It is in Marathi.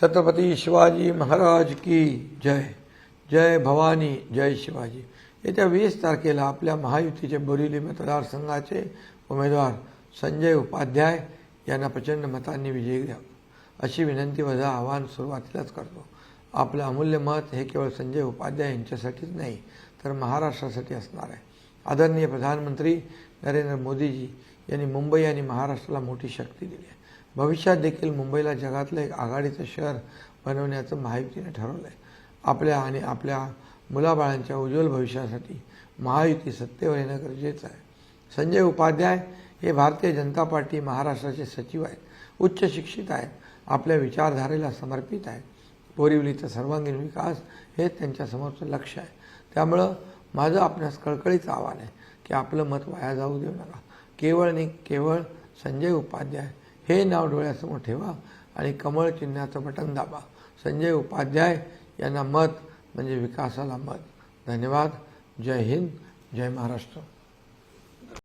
छत्रपती शिवाजी महाराज की जय. जय भवानी जय शिवाजी. येत्या वीस तारखेला आपल्या महायुतीचे बोरिवली मतदारसंघाचे उमेदवार संजय उपाध्याय यांना प्रचंड मतांनी विजयी द्या अशी विनंती माझं आव्हान सुरुवातीलाच करतो. आपलं अमूल्य मत हे केवळ संजय उपाध्याय यांच्यासाठीच नाही तर महाराष्ट्रासाठी असणार आहे. आदरणीय प्रधानमंत्री नरेंद्र मोदीजी यांनी मुंबई आणि महाराष्ट्राला मोठी शक्ती दिली आहे. भविष्यात देखील मुंबईला जगातलं एक आघाडीचं शहर बनवण्याचं महायुतीने ठरवलं आहे आपल्या आणि आपल्या मुलाबाळांच्या उज्ज्वल भविष्यासाठी महायुती सत्तेवर येणं गरजेचं आहे. संजय उपाध्याय हे भारतीय जनता पार्टी महाराष्ट्राचे सचिव आहेत. उच्च शिक्षित आहेत. आपल्या विचारधारेला समर्पित आहेत. बोरिवलीचा सर्वांगीण विकास हे त्यांच्यासमोरचं लक्ष आहे. त्यामुळं माझं आपणास कळकळीचं आव्हान आहे की आपलं मत वाया जाऊ देऊ नका. केवळ आणि केवळ संजय उपाध्याय हे नाव डोळ्यासमोर ठेवा आणि कमळ चिन्हाचं बटन दाबा. संजय उपाध्याय यांना मत म्हणजे विकासाला मत. धन्यवाद. जय हिंद जय महाराष्ट्र.